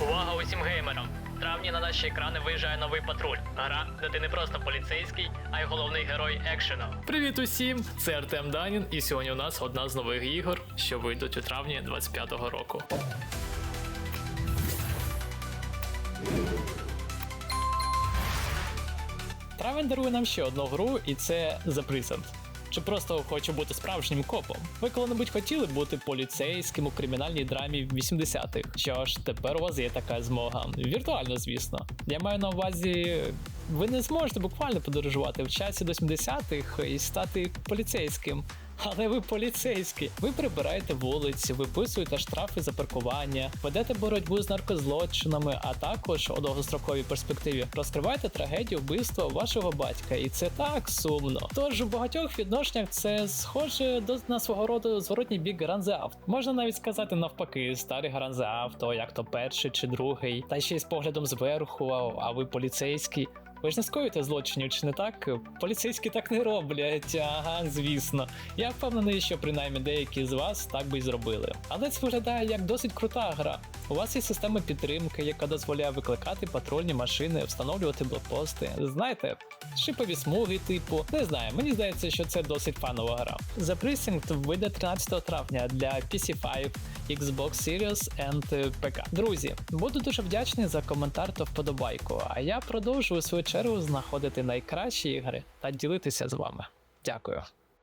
Увага усім геймерам! В травні на наші екрани виїжджає новий патруль. Гра, де ти не просто поліцейський, а й головний герой екшену. Привіт усім! Це Артем Данін, і сьогодні у нас одна з нових ігор, що вийдуть у травні 25-го року. Травень дарує нам ще одну гру, і це The Prison. Чи просто хочу бути справжнім копом? Ви коли-небудь хотіли бути поліцейським у кримінальній драмі 80-х? Що ж, тепер у вас є така змога. Віртуально, звісно. Я маю на увазі, ви не зможете буквально подорожувати в часі до 70-х і стати поліцейським. Але ви поліцейські. Ви прибираєте вулиці, виписуєте штрафи за паркування, ведете боротьбу з наркозлочинами, а також у довгостроковій перспективі розкриваєте трагедію вбивства вашого батька, і це так сумно. Тож у багатьох відношеннях це схоже до на свого роду зворотній бік Гранзе Авто. Можна навіть сказати навпаки, старий Гранзе Авто, як то перший чи другий, та ще й з поглядом зверху, а, ви поліцейський. Ви ж не скоюєте злочинів, чи не так? Поліцейські так не роблять, ага, звісно. Я впевнений, що принаймні деякі з вас так би й зробили. Але це виглядає як досить крута гра. У вас є система підтримки, яка дозволяє викликати патрульні машини, встановлювати блокпости. Знаєте, шипові смуги, типу. Не знаю, мені здається, що це досить фанова гра. The Precinct вийде 13 травня для PC5, Xbox Series and ПК. Друзі, буду дуже вдячний за коментар та вподобайку. А я продовжую свою чергу знаходити найкращі ігри та ділитися з вами. Дякую.